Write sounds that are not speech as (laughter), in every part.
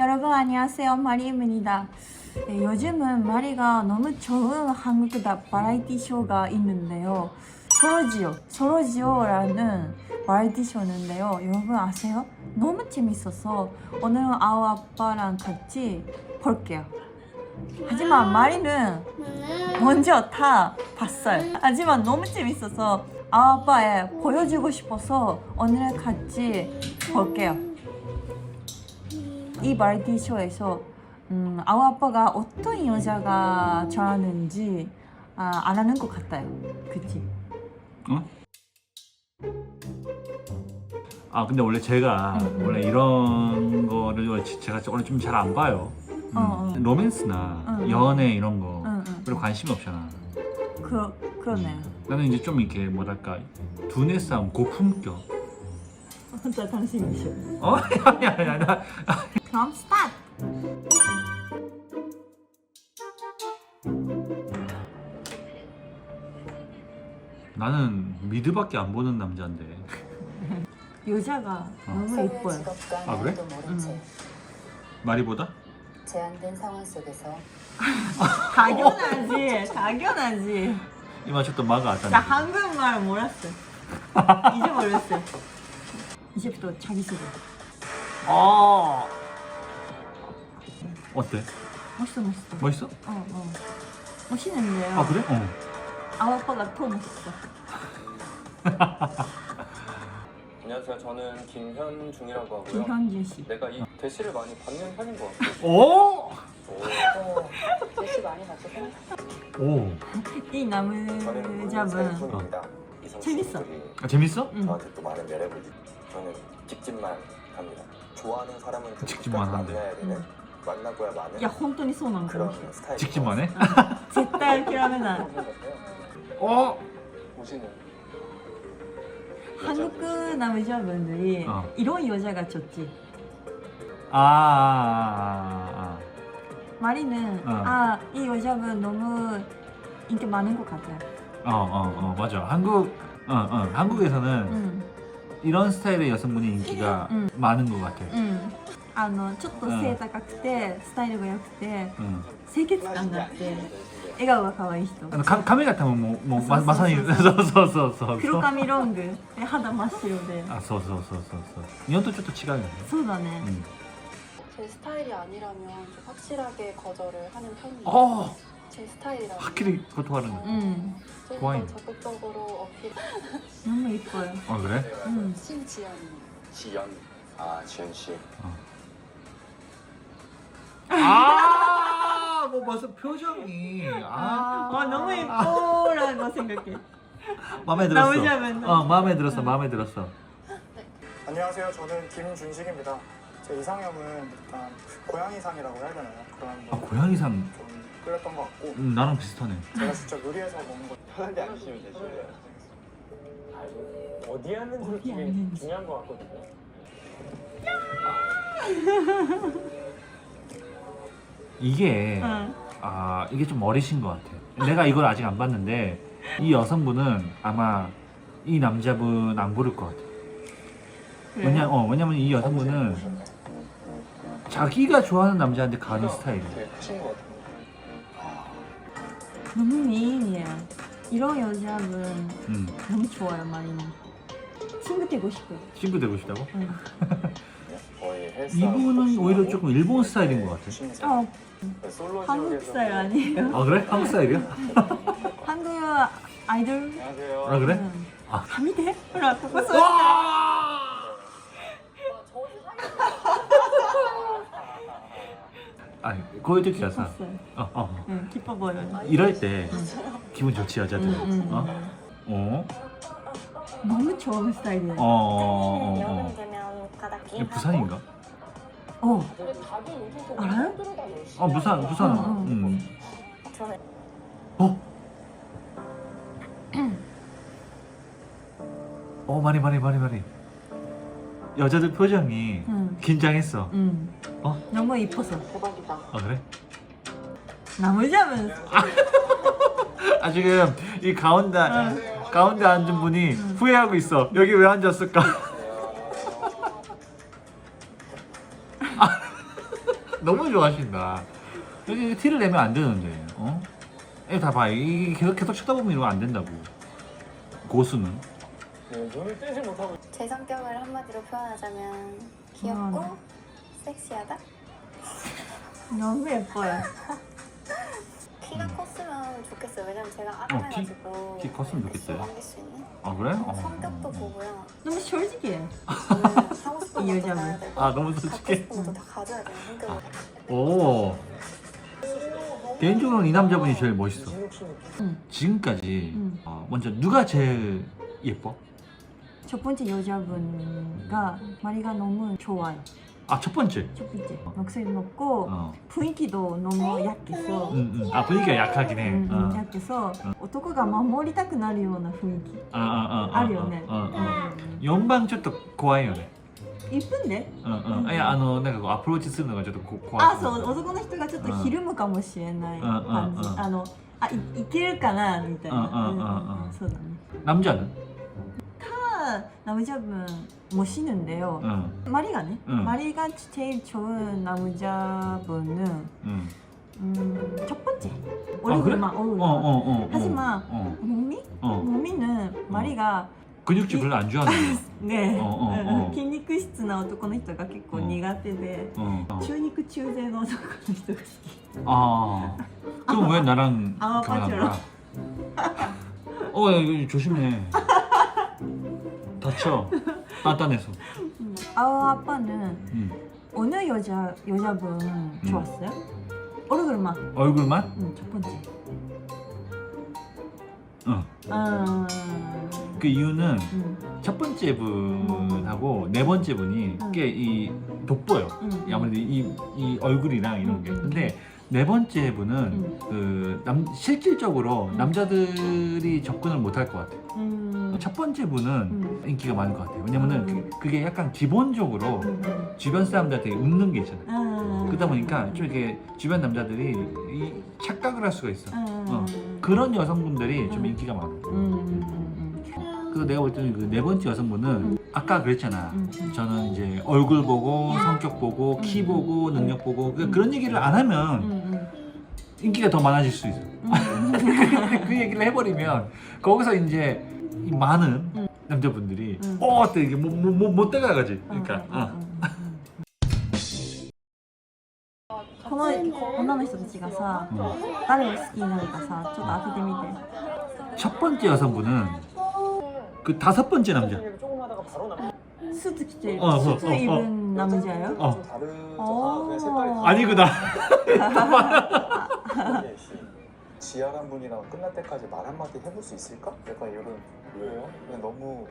여러분 안녕하세요 마리입니다. 네, 요즘은 마리가 너무 좋은 한국 다 바라이티 쇼가 있는데요. 소로지오, 소로지오라는 바라이티 쇼인데요. 여러분 아세요? 너무 재밌어서 오늘은 아우 아빠랑 같이 볼게요. 하지만 마리는 먼저 다 봤어요. 하지만 너무 재밌어서 아빠에 보여주고 싶어서 오늘 같이 볼게요. 이 바라이티 쇼에서 음, 아우 아빠가 어떤 여자가 좋아하는지 아, 안 하는 것 같아요. 그치? 어? 아 근데 원래 제가 응, 응. 원래 이런 거를 지- 제가 원래 좀 잘 안 봐요. 음, 어, 어. 로맨스나 응, 응. 연애 이런 거 응, 응. 별로 관심이 없잖아. 그, 그러네요. 나는 이제 좀 이렇게 뭐랄까 두뇌 싸움 고품격. (laughs) 혼자 당신이셔. 어? (laughs) 아니 아니 아니 나 (laughs) 그럼 스타트! 나는 미드밖에 안 보는 남자인데. 여자가 너무 예뻐요. 아, 그래? 응. 마리보다? 제한된 상황 속에서 당연하지, 당연하지. 이마쳤던 마가 나. 한국말 몰랐어. 잊어버렸어. 이제부터 자기 소개. 아. 어때? 멋있어, 멋있어. 멋있어? 어, 어. 멋있는데요. 아 그래? 어. 아빠가 더 멋있어. (laughs) 안녕하세요. 저는 김현중이라고 하고요. 김현주 씨. 내가 이 대시를 많이 받는 편인 것 같아요. 오. 어, 많이 생각 오. 이 남자분. 재밌어. 아, 재밌어? 응. 저한테 또 많은 매력을 주 저는 직진만 합니다. 좋아하는 사람은 그 직진만 끝까지 한대. 만나야 되는 응. 만나고야 마는 야, 혼돈이 소난 그런 거. 스타일. 직진만 해? 絶対諦めない 그런 것 같아요. 어. 보시는 한국 남자분들이 어. 이런 여자가 좋지. 아, 아, 아, 마리는 어. 아, 이 여자분 너무 인기 많은 것 같아요. 아. 어, 어, 어, 맞아. 한국, 어, 어, 한국에서는 응, 이런 스타일의 여성분이 인기가 응. 많은 것 같아. 응. あのちょっと背高くてスタイルが良くて 응. 清潔感があって笑顔が可愛い人 아, 가, 카메 같으면 뭐, 뭐, 마, 소, 소, 마사니, 소, 서서서서. 黒髪ロングで肌真っ白で (laughs) 아, 서서서서서. 이것도 좀違うよね. そうだね、 응. 제 스타일이 아니라면 좀 확실하게 거절을 하는 편이에요. 어, 제 스타일이라면 확실히 고통하는 거. うん、 좀 좋아요. 더 적극적으로 어필. (laughs) 너무 예뻐요. 어, 그래? 응. 신지연. 지연. 아 지현 씨. 아, 뭐 벌써 표정이. 아, 아, 너무 예뻐라고 생각해. 마음에 들었어. 나오자면. 어, 마음에 들었어. 마음에 들었어. 안녕하세요. 저는 김준식입니다. 제 이상형은 일단 고양이상이라고 해야 되나요? 그런 아, 거 고양이상 좀 끌렸던 것 같고 음, 나랑 비슷하네. 제가 진짜 요리해서 먹는 거 편하게 앉으시면 되시고요. 어디 앉는지 어디 되게 앉는지. 중요한 것 같거든요. 이게 응. 아 이게 좀 어리신 것 같아. 내가 이걸 아직 안 봤는데 이 여성분은 아마 이 남자분 안 고를 것 같아. 그래요? 왜냐 어 왜냐면 이 여성분은 자기가 좋아하는 남자한테 가는. 되게 크신 것 같아요. 너무 미인이에요. 이런 여자분 음. 너무 좋아요 많이 친구 되고 싶어요 친구 되고 싶다고? 응. 이분은 오히려 조금 일본 스타일인 것 같아. 어. 한국 스타일 아니에요? 아 그래? 한국 스타일이야? 한국 아이돌 아 그래? 아. 감이 돼? 라고 와! 아, 그럴 때 기사. 어 어. 응, 기뻐 보여. 이럴 때 응. 기분 좋지 여자들. 응, 응, 어? 응. 어? 어? 너무 좋은 스타일이야. 어. 어, 어, 어. 부산인가? 어, 알아요? 어, 부산, 부산. 어, 어. 음. 어? 어, 많이, 많이, 많이, 많이. 여자들 표정이 응. 긴장했어. 응. 어? 너무 이뻐서. 대박이다. 아 그래? 남자분 (laughs) 아 지금 이 가운데 가운데 앉은 분이 후회하고 있어. 여기 왜 앉았을까? 너무 좋아하신다. 여기 티를 내면 안 되는데, 어? 애 다 봐. 이게 계속 계속 쳐다보면 이거 안 된다고. 고수는 네, 제 성격을 한마디로 표현하자면 귀엽고 음. 섹시하다? 너무 예뻐요. (laughs) 키가 컸으면 좋겠어요. 왜냐면 제가 키- 아담해가지고 키 컸으면 좋겠어요? 남길 수 있는 아 그래? 어, 성격도 어, 어. 보고요. 너무 솔직해. 저는 하고 싶은 이 것도 여자분. 가야 되고 아 너무 갖고 솔직해. 싶은 것도 다 가져야 되는 성격을 오. 개인적으로는 이 남자분이 제일 멋있어. 진욱신 지금까지 음. 어, 먼저 누가 제일 예뻐? 첫 번째 여자분가 마리가 너무 좋아요. 아 첫 번째. 첫 번째 목소리 높고 어. 분위기도 너무 약해서 음, 음. 아 분위기가 약하긴 해. 음, 음, 어. 약해서男が守りたくなるような雰囲気 아, 아, 아,あるよね。 어, 어, 어. うん 연방 ちょっと怖いよね。一分でうんうん。いやあのなんかこうアプローチするのがちょっとこ怖い。あそう男の人がちょっとひるむかもしれない感じうんうんうんあのあいいけるかなみたいなうんうんうんうんうんうんそうだね 남자는? 아, 남자분 모시는데요 응. 마리가 네 응. 마리가 제일 좋은 남자분은 응. 음, 첫 번째 그래? 얼굴만 어, 얼굴만 어, 어, 어. 하지만 어. 몸이 어. 몸이는 마리가 근육질 별로 안 좋아하는데. ね、うんうんうん筋肉質な男の人が結構苦手で、 (laughs) 어. 어. 中肉中背の男の人が好き 아. 그럼 왜 나랑 아, 결혼한 맞아요. 거야? 어, 야, 이거 조심해. 다쳐. 단단해서. 아우 아빠는 응. 어느 여자 여자분 좋았어요? 얼굴만 얼굴만? 응, 첫 번째 응. 음, 그 이유는 음, 첫 번째 분하고 네 번째 분이 응. 꽤이 돋보여. 음, 아무래도 이, 이 얼굴이랑 이런 게. 음, 음. 근데 네 번째 분은 음, 그 남, 실질적으로 음. 남자들이 접근을 못 할 것 같아. 음, 첫 번째 분은 음, 인기가 많을 것 같아요. 왜냐면은 음. 그, 게 약간 기본적으로 음, 음. 주변 사람들한테 웃는 게 있잖아. 음, 그러다 보니까 좀 이렇게 주변 남자들이 이 착각을 할 수가 있어. 음, 어. 음, 그런 여성분들이 좀 음. 인기가 많아. 음, 음, 음, 그래서 내가 볼 때는 그 네 번째 여성분은 음. 아까 그랬잖아. 음, 음. 저는 이제 얼굴 보고 성격 보고 키 음. 보고 능력 보고 그- 그런 얘기를 안 하면 음, 인기가 더 많아질 수 있어. 음, 근데 (laughs) 그 얘기를 해버리면 거기서 이제 이 많은 음. 남자분들이 음. 어, 또 이게 못못 따라가지. うん 그러니까 (laughs) うんうん 어. この女の人たちがさ、誰を好きになるかさ、ちょっと当ててみて。 첫 번째 여성분은 그 다섯 번째 남자. 조금 하다가 바로 나スーツ着てる、 어, ス 어, ーツ 어, 입은 남자예요? 어. 좀 다르죠. 어. 그냥 색깔이 아니구나. 다르게 씨. 지아란 분이랑 끝날 때까지 말 한마디 해볼 수 있을까? 약간 이런 왜요? 그냥 너무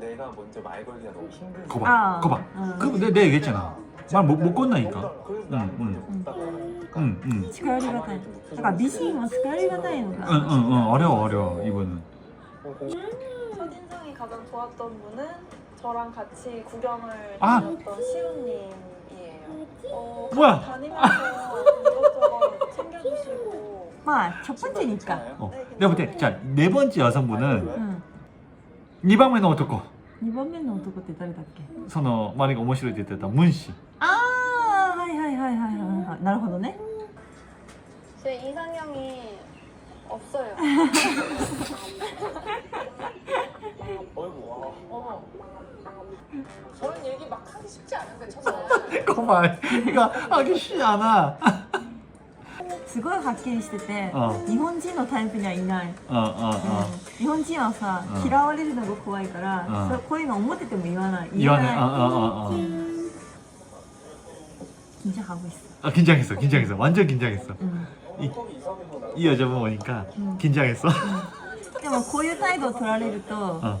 내가 먼저 말 걸기가 너무 힘들지. 거봐. 아, 거봐. 응. 그 내가 내가 얘기했잖아. 말 못 못 건나니까. 그래서 응, 나는 응. 먼저 못 따라가니까. 응, 응. 近寄りがたい。だから美人は近寄りがたいのか。 응, 응, 응. 어려워, 어려워. 이분은. 첫 인상이 가장 좋았던 분은 저랑 같이 구경을 아. 다녔던 시우님이에요. 어, 뭐야? 다니면서 이것저것 챙겨주시고 まあ、첫 번째니까. 어. 내가 볼 때, 자, 네 번째 여성분은 うん。 2番目の男. 2番目の男って誰だっけその周りが面白いって言ってたムン氏ああ、はいはいはいはいはいはい。なるほどね。 제 이상형이 없어요. (laughs) 막 하기 쉽지 않은데 저는 거봐 이거 하기 쉽지 않아 すごいはっきりしてて、うん日本人のタイプにはいない。 어, 어, 어. 日本人はさ、うん嫌われるのが怖いから、うんそうこういうの思ってても言わない。 이완해 ない 어, 어, 어, 어. 긴장하고 있어. 아, 긴장했어 긴장했어 완전 긴장했어 응. 이, 이 여자분 오니까 응. 긴장했어 でもこういう態度を取られると、 어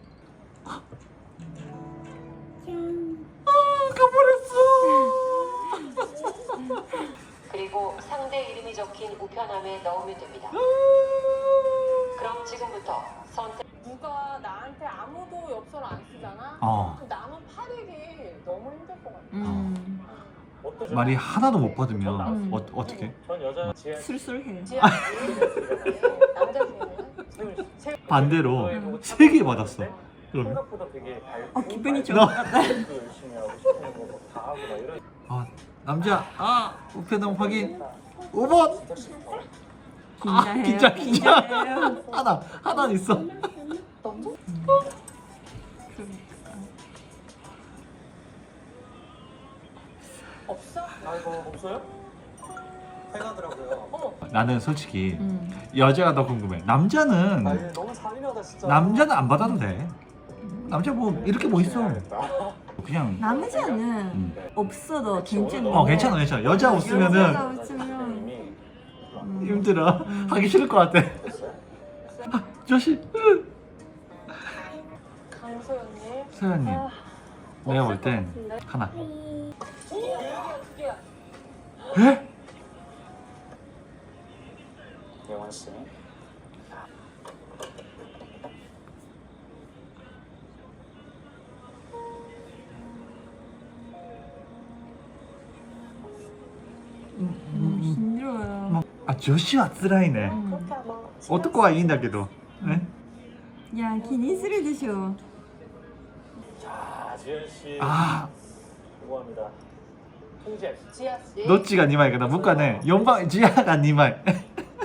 그리고 상대 이름이 적힌 우편함에 넣으면 됩니다. 그럼 지금부터 선택. 누가 어 남은 8일이 너무 힘들 것 같아요. 음, 어떠세요? 말이 하나도 못 받으면 음. 어, 어떻게 전 여자 지혜 술술해. 지하 남자 중에는 세훈 씨. 반대로 음. 세개 받았어 그러면 생각보다 되게 밝고 어, 기분이 좋아. 또 열심히 하고 싶은 거다 하고 막 이런 아 남자 아 우편함 확인 5번 아, 긴장해요. 긴장, 긴장. 긴장해요. 하나 하나 있어 남자? 없어? 아 이거 없어요? 해가더라고요. 어머 나는 솔직히 음, 여자가 더 궁금해 남자는 아, 얘 너무 잔인하다 진짜. 남자는 안 받아도 돼 남자 뭐 이렇게 뭐 있어. 그냥 남자는 음. 없어도 괜찮아. 어 괜찮아 괜찮아 여자 없으면은 여자가 없으면 음, 힘들어 음. 하기 싫을 것 같아? 아, 조시 강소연님. 서연님 아, 내가 볼 땐. 하나. 에? 예원 씨. あ女子は辛いね 음. 그렇게 하면 男はいいんだけどね 야, 気にするでしょ. 자 지현 씨 아 수고합니다. 홍지아 씨. 지아 씨. どっちが2枚かな僕はね4番ジアが2枚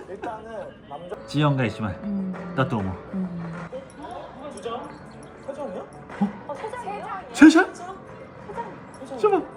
일단은 남자 ジオンが1枚 음, だと思う 음. 두 점. 세 점이요? 어, 세 장이야? 세 장? 세 장? 잠깐 그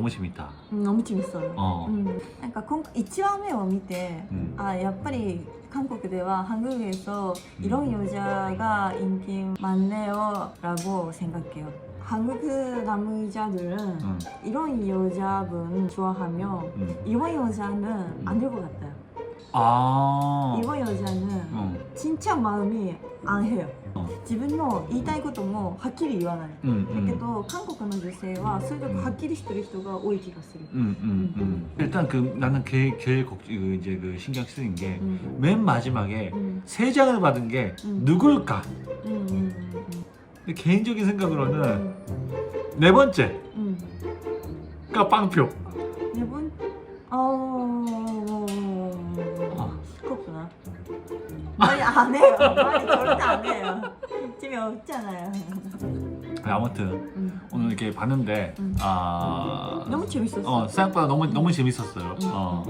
너무 재밌다 음, 너무 재밌어요. 어 음, 그러니까 今回1話目を見て、 음. あやっぱり韓国では 한국에서 이런 여자가 인기 많네요 라고 생각해요. 한국 남자들은 음. 이런 여자분 좋아하면 음. 이번 여자는 안 될 것 같아요. 아 이번 여자는 어. 진짜 마음이 안 해요. 어. 自分の言いたいこともはっきり言わない。 음, だ 음. けど韓国の女性はそういうとこはっきりしてる人が多い気がする。 음, 음, 음. 일단 그 나는 그 제일 걱, 그 이제 그 신경 쓰인 게 맨 음. 마지막에 음. 세 장을 받은 게 음. 누굴까? 음. 음. 근데 개인적인 생각으로는 음. 네 번째가 음. 빵표. 안 해요. 말이 절대 안 해요. 재미없잖아요. 아무튼 음. 오늘 이렇게 봤는데 음. 아 너무 재밌었어. 어 생각보다 너무 너무 재밌었어요. 음. 어